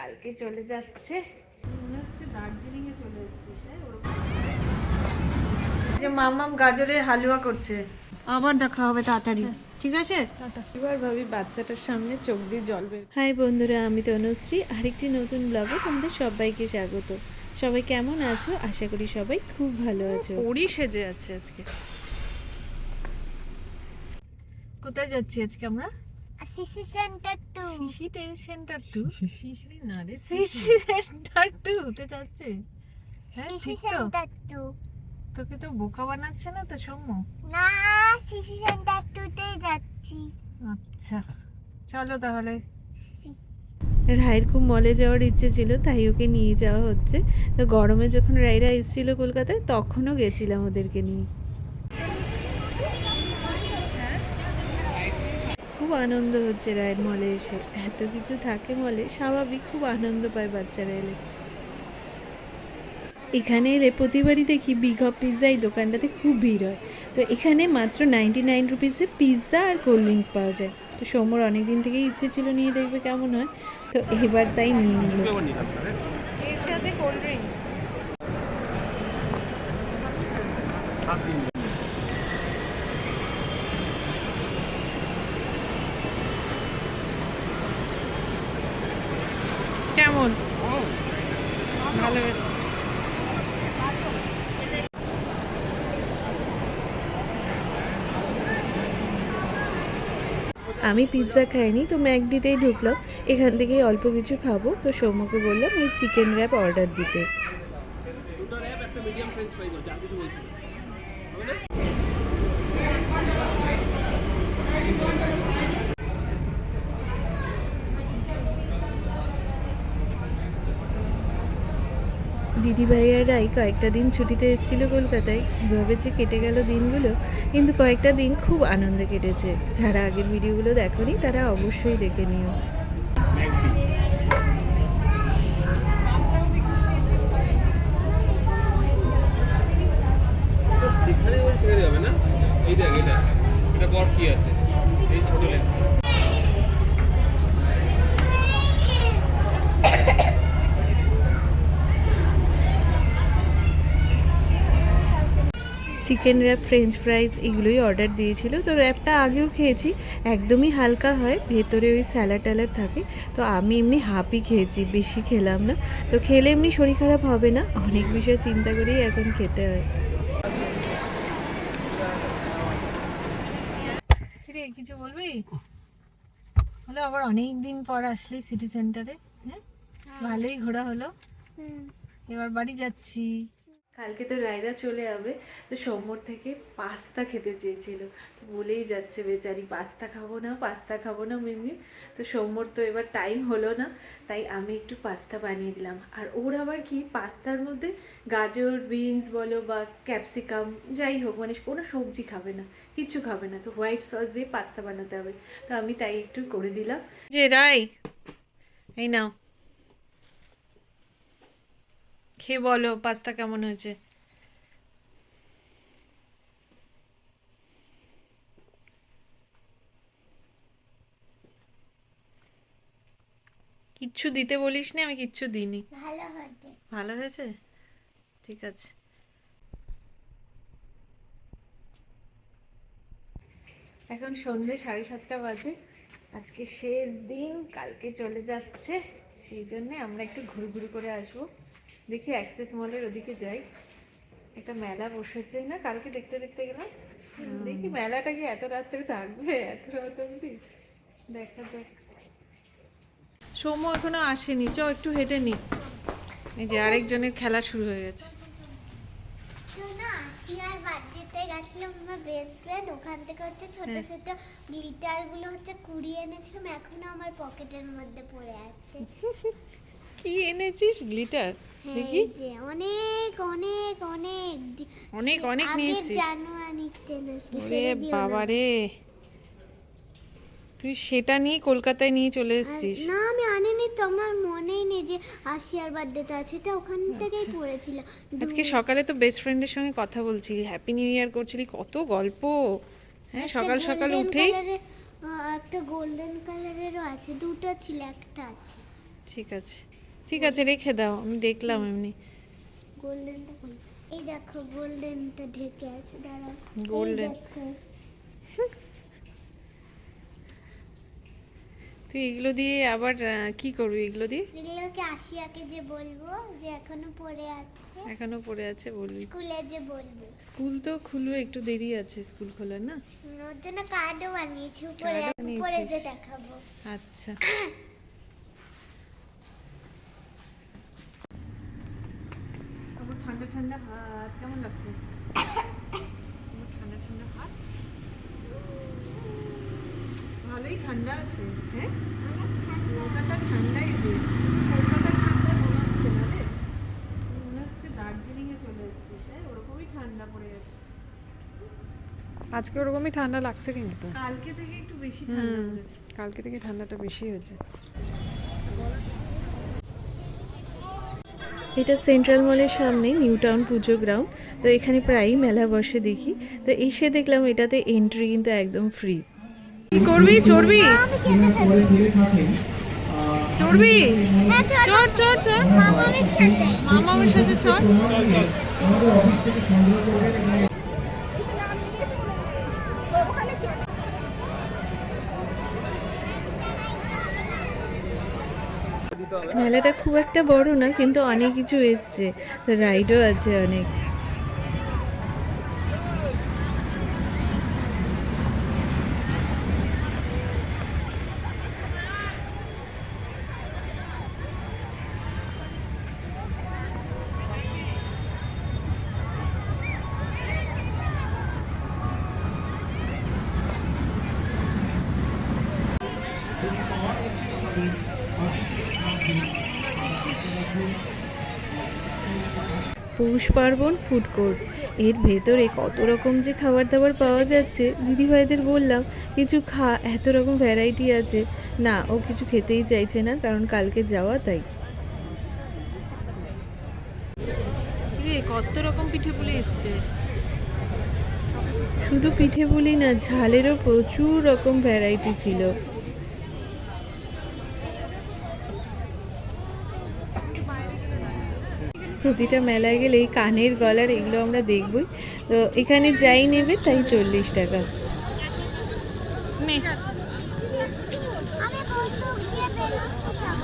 কালকে চলে যাচ্ছে। মনে হচ্ছে দার্জিলিং এ চলে এসেছিস হ্যাঁ, যে মামাম গাজরের হালুয়া করছে। আবার দেখা হবে তাড়াতাড়ি। ঠিক আছে? এবার ভাবি বাচ্চাটার সামনে চোখ দিয়ে জল বের হাই বন্ধুরা আমি তনুশ্রী। আরেকটি নতুন ব্লগে তোমাদের সবাইকে স্বাগত। সবাই কেমন আছো? আশা করি সবাই খুব ভালো আছো। পরি সেজে আছে আজকে। কোথায় যাচ্ছি আজকে আমরা? সিসি সেন্টার টু শিশি সেন্টার টু শিশি না রে শিশি সেন্টার টু তে যাচ্ছে হ্যাঁ ঠিক তো টু তোকে তো বোকা বানাচ্ছে না তো সৌম্য না সিসি সেন্টার টুতেই যাচ্ছি আচ্ছা চলো তাহলে। রায়ের খুব মলে যাওয়ার ইচ্ছে ছিল তাই ওকে নিয়ে যাওয়া হচ্ছে। তো গরমে যখন রায়রা এসেছিল কলকাতায় তখনও গেছিলাম ওদেরকে নিয়ে। আনন্দ হচ্ছে রায়ের মলে এসে। এত কিছু থাকে মলে স্বাভাবিক খুব আনন্দ পায় বাচ্চারা এলে। এখানে এলে প্রতিবারই দেখি বিগ অফ পিৎজা এই দোকানটাতে খুব ভিড় হয়। তো এখানে মাত্র নাইনটি নাইন রুপিসে পিৎজা আর কোল্ড ড্রিঙ্কস পাওয়া যায়। তো সোমর অনেক দিন থেকেই ইচ্ছে ছিল নিয়ে দেখবে কেমন হয়। তো এবার তাই নিয়ে নিল। এর সাথে কোল্ড ড্রিঙ্কস আমি পিৎজা খাইনি, তো ম্যাকডিতেই ঢুকলাম। এখান থেকেই অল্প কিছু খাব। তো সৌম্যকে বললাম, এই চিকেন র্যাপ অর্ডার দিতে দুটো র্যাপ একটা মিডিয়াম ফ্রেঞ্চ ফ্রাই করছে আর কিছু বলছি না। হবে না? দিদিভাইয়ারাই কয়েকটা দিন ছুটিতে এসেছিল কলকাতায়। কীভাবে যে কেটে গেল দিনগুলো, কিন্তু কয়েকটা দিন খুব আনন্দে কেটেছে। যারা আগের ভিডিওগুলো দেখোনি, তারা অবশ্যই দেখে নিও। হবে না? এটা এটা কি আছে? চিকেন র্যাপ ফ্রেঞ্চ ফ্রাইজ এগুলোই অর্ডার দিয়েছিল। তো র্যাপটা আগেও খেয়েছি একদমই হালকা হয় ভেতরে ওই স্যালাড ট্যালাড থাকে। তো আমি এমনি হাফই খেয়েছি বেশি খেলাম না। তো খেলে এমনি শরীর খারাপ হবে না অনেক বিষয় চিন্তা করেই এখন খেতে হয়। কিছু বলবি? হলো আবার অনেক দিন পর আসলি সিটি সেন্টারে হ্যাঁ? ভালোই ঘোরা হলো। এবার বাড়ি যাচ্ছি। কালকে তো রায়রা চলে যাবে। তো সোমর থেকে পাস্তা খেতে চেয়েছিল। তো বলেই যাচ্ছে বেচারি, পাস্তা খাব না, পাস্তা খাব না মিমি। তো সোমর তো এবার টাইম হলো না, তাই আমি একটু পাস্তা বানিয়ে দিলাম। আর ওর আবার কি, পাস্তার মধ্যে গাজর বিনস বলো বা ক্যাপসিকাম যাই হোক মানে কোনো সবজি খাবে না, কিছু খাবে না। তো হোয়াইট সস দিয়ে পাস্তা বানাতে হবে। তো আমি তাই একটু করে দিলাম। যে রাই এই নাও। খেয়ে বলো পাস্তা কেমন হয়েছে? কিচ্ছু দিতে বলিস না আমি কিচ্ছু দিইনি। ভালো হয়েছে। ঠিক আছে। এখন সন্ধ্যে সাড়ে সাতটা বাজে। আজকে শেষ দিন কালকে চলে যাচ্ছে। সেই জন্যে আমরা একটু ঘুরঘুরি করে আসব। দেখি অ্যাক্সেস মলের ওদিকে যাই। একটা মেলা বসেছে না কালকে দেখতে দেখতে গেলাম। দেখি মেলাটা কি এত রাত্রে থাকবে এত রাত অবধি? দেখা যাক। সৌম্য এখনও আসেনি চ একটু হেঁটে নি। এই যে আরেকজনের খেলা শুরু হয়ে গেছে। শোনো আসিয়ার বার্থডেতে গেছিলাম আমার বেস্ট ফ্রেন্ড ওখান থেকে হচ্ছে ছোট হ্যাঁ। ছোট গ্লিটার হচ্ছে কুড়িয়ে এনেছিলাম এখনও আমার পকেটের মধ্যে পড়ে আছে। কি এনেছিস? গ্লিটার দেখি? অনেক অনেক অনেক অনেক, অনেক ওরে। বাবা রে তুই সেটা নিয়ে কলকাতায় নিয়ে চলে এসেছিস? না আমি আনিনি তো আমার মনেই নেই যে আসিয়ার বার্থডেতে আছে এটা ওখান থেকেই পড়েছিল আচ্ছা। আজকে সকালে তো বেস্ট ফ্রেন্ডের সঙ্গে কথা বলছিলি হ্যাপি নিউ ইয়ার করছিলি কত গল্প। হ্যাঁ সকাল সকাল colour-এর, একটা গোল্ডেন কালারেরও আছে দুটো ছিল একটা আছে। ঠিক আছে। ঠিক আছে রেখে দাও আমি দেখলাম এমনি। গোল্ডেনটা এই দেখো গোল্ডেনটা ঢেকে আছে দাঁড়াও। Golden। তুই এগুলো দিয়ে আবার কি করবি এগুলো দিয়ে? এগুলোকে আসিয়াকে যে বলব যে এখনও পড়ে আছে। এখনও পড়ে আছে বলবি। স্কুলে যে বলব। স্কুল তো খুলবে একটু দেরি আছে স্কুল খোলার না? ওর জন্য কার্ডও বানিয়েছি উপরে উপরে যে দেখাবো। আচ্ছা আমার ঠান্ডা হাত কেমন লাগছে? ঠান্ডা ঠান্ডা হাত? ভালোই ঠান্ডা আছে হ্যাঁ? কলকাতা ঠান্ডাই যে কলকাতা ঠান্ডা মনে হচ্ছে না রে। মনে হচ্ছে দার্জিলিংয়ে চলে এসেছিস হ্যাঁ ওরকমই ঠান্ডা পড়ে গেছে। আজকে ওরকমই ঠান্ডা লাগছে কিন্তু। কালকে থেকে একটু বেশি ঠান্ডা পড়েছে। কালকে থেকে ঠান্ডাটা বেশি হয়েছে। এটা সেন্ট্রাল মলের সামনে নিউ টাউন পুজো গ্রাউন্ড তো এখানে প্রায়ই মেলা বসে দেখি। তো এসে দেখলাম এটাতে এন্ট্রি কিন্তু একদম ফ্রি কি করবি? চড়বি? চড়বি? হ্যাঁ চড় চড় চড় মামামের সাথে। সাথে চড় মেলাটা খুব একটা বড় না কিন্তু অনেক কিছু এসছে। রাইডও আছে অনেক। পৌষ পার্বণ ফুড কোর্ট এর ভেতরে কত রকম যে খাবার দাবার পাওয়া যাচ্ছে দিদিভাইদের বললাম কিছু খা এত রকম ভ্যারাইটি আছে। না ও কিছু খেতেই চাইছে না কারণ কালকে যাওয়া তাই। কত রকম পিঠে পুলি এসছে? শুধু পিঠে বলি না ঝালেরও প্রচুর রকম ভ্যারাইটি ছিল। প্রতিটা মেলায় গেলে এই কানের গলার এগুলো আমরা দেখবই। তো এখানে যাই নেবে তাই চল্লিশ টাকা। নে আমি বলতো গিয়ে বেরোতে যাব।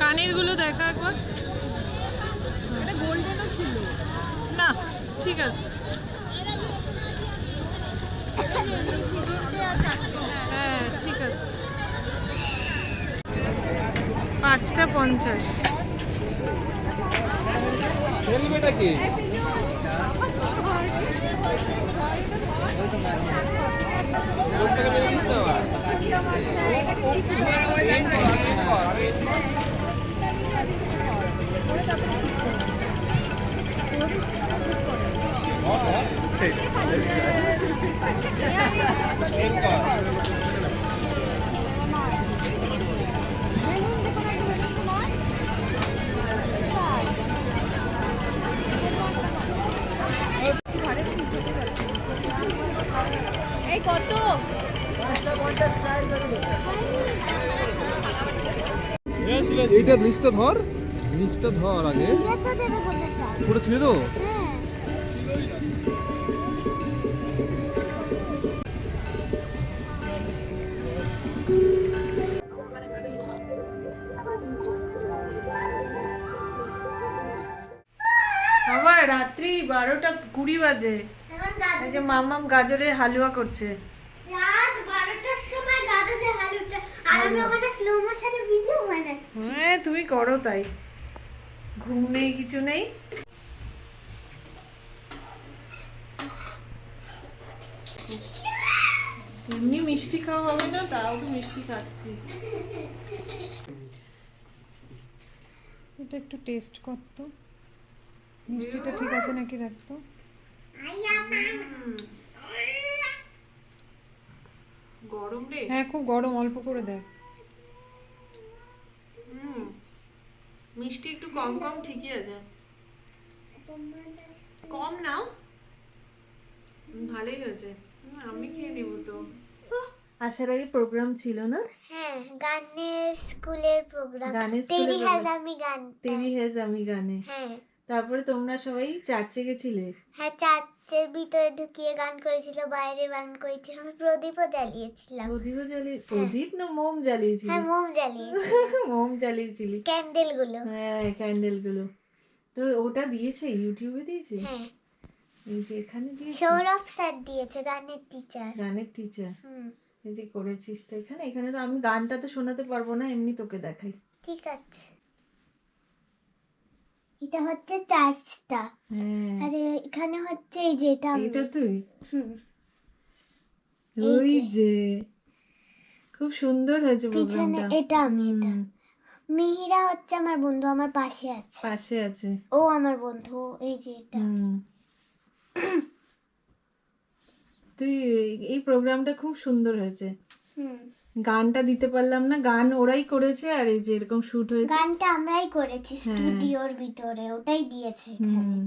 কানেরগুলো দেখা একবার না ঠিক আছে। হ্যাঁ ঠিক আছে। পাঁচটা পঞ্চাশ। খেলবেটা কি আবার। নিচটা ধর নিচটা ধর আগে। পুরো ছেড়ে দেবো? আবার রাত্রি বারোটা কুড়ি বাজে। এই যে মাম্মাম গাজরের হালুয়া করছে। রাত বারোটার সময় গাজরের হালুটা আর আমি ওখানে স্লো মোশনে ভিডিও বানাই হ্যাঁ তুমি করো তাই। ঘুম নেই কিছু নেই? এমনি মিষ্টি খাওয়া হবে না তাও তো মিষ্টি খাচ্ছি। এটা একটু টেস্ট করতো মিষ্টিটা ঠিক আছে নাকি দেখতো গরম রে। হ্যাঁ খুব গরম অল্প করে দেয় হুম। মিষ্টি একটু কম কম ঠিকই আছে। কম নাও। ভালোই হয়েছে। আমি খেয়ে নেব তো। আসার আগে প্রোগ্রাম ছিল না? হ্যাঁ গানের স্কুলের প্রোগ্রাম গানের স্কুলের তেরি হ্যাজ আমি গান তেরি হেজ আমি গানে। হ্যাঁ। তারপরে তোমরা সবাই চার্চে গেছিলে? হ্যাঁ চার্চের ভিতরে ঢুকিয়ে গান করেছিল বাইরে গান করেছিল আমি প্রদীপও জ্বালিয়েছিলাম। প্রদীপও জ্বালিয়ে প্রদীপ না মোম জ্বালিয়েছিল? হ্যাঁ মোম জ্বালিয়েছি মোম জ্বালিয়েছিলি। ক্যান্ডেলগুলো হ্যাঁ ক্যান্ডেলগুলো তো ওটা দিয়েছে ইউটিউবে দিয়েছে? হ্যাঁ। এই যে এখানে দিয়েছে। সৌরভ স্যার দিয়েছে গানের টিচার গানের টিচার হুম। এই যে করেছিস তো এখানে। এখানে তো আমি গানটা তো শোনাতে পারব না এমনি তোকে দেখাই। ঠিক আছে। এটা হচ্ছে চার্চটা। হ্যাঁ। আর এখানে হচ্ছে এই যেটা আমি এটা তুই? ওই যে। খুব সুন্দর হয়েছে পিছনে এটা আমি এটা। মিহিরা হচ্ছে আমার বন্ধু আমার পাশে আছে। পাশে আছে। ও আমার বন্ধু এই যে এটা। তুই এই প্রোগ্রামটা খুব সুন্দর হয়েছে। হুম। গানটা দিতে পারলাম না গান ওরাই করেছে আর এই যে এরকম শুট হয়েছে। গানটা আমরাই করেছি হ্যাঁ। স্টুডিওর ভিতরে ওটাই দিয়েছে এখানে।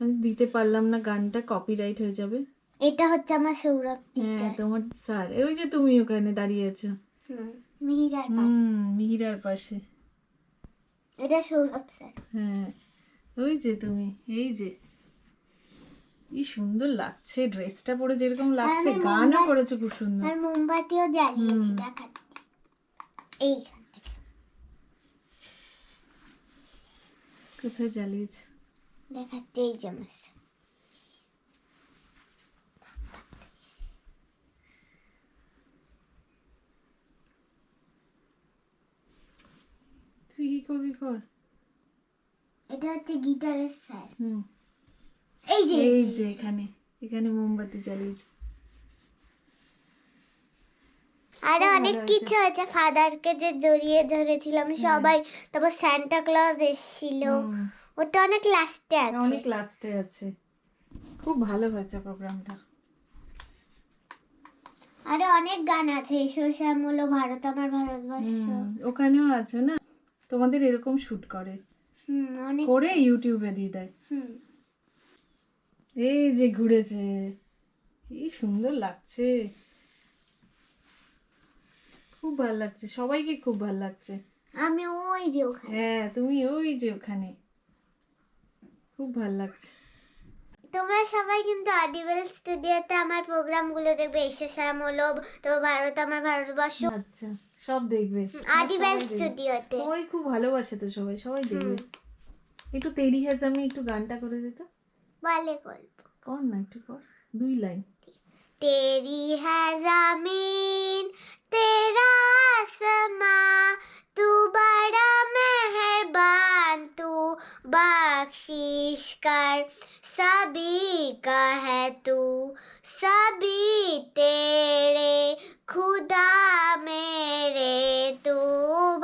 আমি দিতে পারলাম না গানটা কপিরাইট হয়ে যাবে। এটা হচ্ছে আমার সৌরভ হ্যাঁ টিচার তোমার স্যার ওই যে তুমি ওখানে দাঁড়িয়ে আছো। হুম মিহিরার পাশে। হুম মিহিরার পাশে। এটা সৌরভ স্যার হ্যাঁ ওই যে তুমি এই যে। কি সুন্দর লাগছে ড্রেসটা পরে যেরকম লাগছে গানও করেছ খুব সুন্দর। আর মোমবাতিও জ্বালিয়েছি দেখাচ্ছি এইখান থেকে। কোথায় জ্বালিয়েছো? দেখাচ্ছি এই যে স্যার। তুই কি করবি কর। এটা হচ্ছে গিটারের স্যার হুম। এই যে। এই যে এখানে এখানে মোমবাতি জ্বালিয়েছে। আরও খুব অনেক কিছু আছে। ফাদারকে যে জড়িয়ে ধরেছিলাম সবাই তারপর সান্টা ক্লজ এসেছিল। ওটা অনেক লাস্টে আছে। অনেক লাস্টে আছে। খুব ভালো হয়েছে প্রোগ্রামটা আরও অনেক গান আছে শ্যামলো ভারত আমার ভারতবর্ষ। ওখানেও আছে না? তোমাদের এরকম শুট করে। করে ইউটিউবে দিয়ে দেয়। হুম। এই যে ঘুরেছে কি সুন্দর লাগছে। খুব ভালো লাগছে সবাইকে খুব ভালো লাগছে। আমি ওই যে ওখানে। হ্যাঁ তুমি ওই যে ওখানে। খুব ভালো লাগছে। তোমরা সবাই কিন্তু অডিবল স্টুডিওতে আমার প্রোগ্রামগুলো দেখবে এসো শ্যামলো তো ভারত আমার ভারতবর্ষ। আচ্ছা সব দেখবে। অডিবল। স্টুডিওতে। সবাই খুব ভালোবাসে তো সবাই সবাই দেখবে। একটু তেরি হেজ আমি একটু গানটা করে দিত বলে গল্প কর না একটু কর দুই লাইন तेरी है जमीन तेरा आसमां तू बड़ा मेहरबान तू बख्शिश कर सभी का है तू सभी तेरे खुदा मेरे तू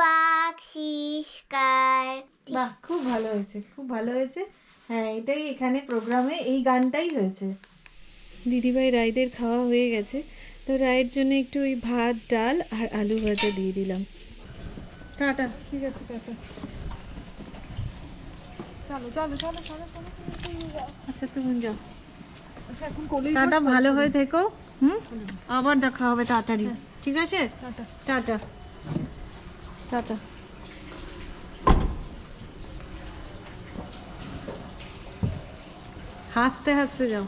बख्शिश कर বাহ খুব ভালো হয়েছে খুব ভালো হয়েছে হ্যাঁ এটাই এখানে প্রোগ্রামে এই গানটাই হয়েছে। দিদিভাই রায়দের খাওয়া হয়ে গেছে তো রায়ের জন্য একটু ওই ভাত ডাল আর আলু ভাজা দিয়ে দিলাম। টাটা ঠিক আছে টাটা। চলো চলো চলো চলো আচ্ছা তুমি যাও। আচ্ছা টাটা ভালো হয়ে থেকো। হুম? আবার দেখা হবে তাড়াতাড়ি। ঠিক আছে? টাটা। টাটা। টাটা। হাসতে হাসতে যাও।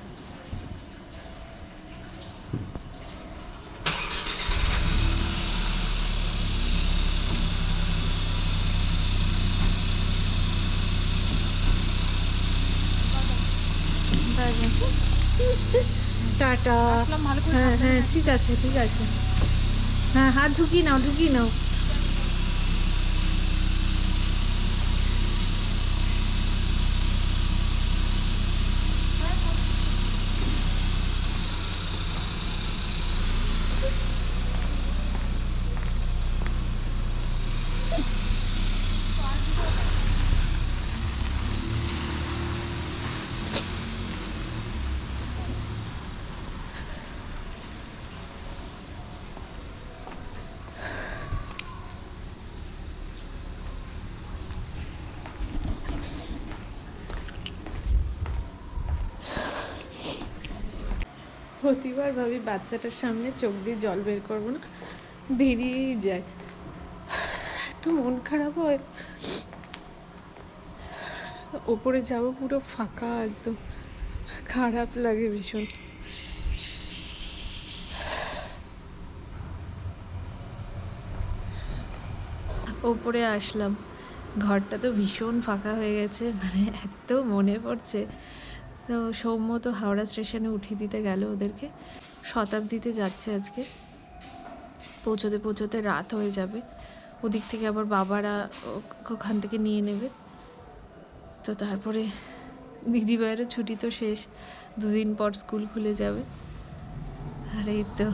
টাটা। হ্যাঁ হ্যাঁ ঠিক আছে ঠিক আছে। হ্যাঁ হাত ঢুকিয়ে নাও ঢুকিয়ে নাও। প্রতিবার ভাবি বাচ্চাটার সামনে চোখ দিয়ে জল বের করব না, বেরিয়েই যায়। এত মন খারাপ হয়। ওপরে যাব পুরো ফাঁকা একদম, খারাপ লাগে ভীষণ। ওপরে আসলাম, ঘরটা তো ভীষণ ফাঁকা হয়ে গেছে মানে এত মনে পড়ছে। তো সৌম্য তো হাওড়া স্টেশনে উঠিয়ে দিতে গেল ওদেরকে। শতাব্দীতে যাচ্ছে আজকে। পৌঁছোতে পৌঁছোতে রাত হয়ে যাবে। ওদিক থেকে আবার বাবারা ওখান থেকে নিয়ে নেবে। তো তারপরে দিদিভাইয়েরও ছুটি তো শেষ। দুদিন পর স্কুল খুলে যাবে। আর এই তো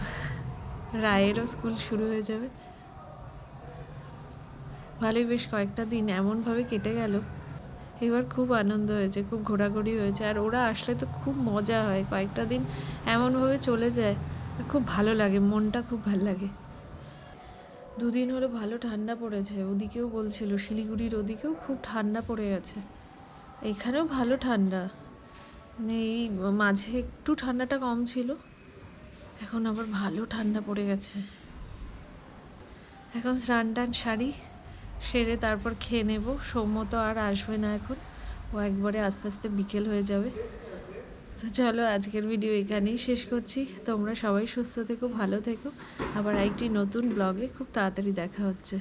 রায়েরও স্কুল শুরু হয়ে যাবে। ভালোই বেশ কয়েকটা দিন এমনভাবে কেটে গেল। এবার খুব আনন্দ হয়েছে, খুব ঘোরাঘুরি হয়েছে। আর ওরা আসলে তো খুব মজা হয়, কয়েকটা দিন এমনভাবে চলে যায়, খুব ভালো লাগে, মনটা খুব ভালো লাগে। দুদিন হলো ভালো ঠান্ডা পড়েছে, ওদিকেও বলছিল, শিলিগুড়ির ওদিকেও খুব ঠান্ডা পড়ে গেছে। এখানেও ভালো ঠান্ডা। মানে এই মাঝে একটু ঠান্ডাটা কম ছিল, এখন আবার ভালো ঠান্ডা পড়ে গেছে। এখন স্নান টান সারি সেরে তারপর খেয়ে নেব। সৌম্য তো আর আসবে না এখন। ও একবারে আস্তে আস্তে বিকেল হয়ে যাবে। তো চলো আজকের ভিডিও এখানেই শেষ করছি। তোমরা সবাই সুস্থ থেকো, ভালো থেকো। আবার একটি নতুন ব্লগে খুব তাড়াতাড়ি দেখা হচ্ছে।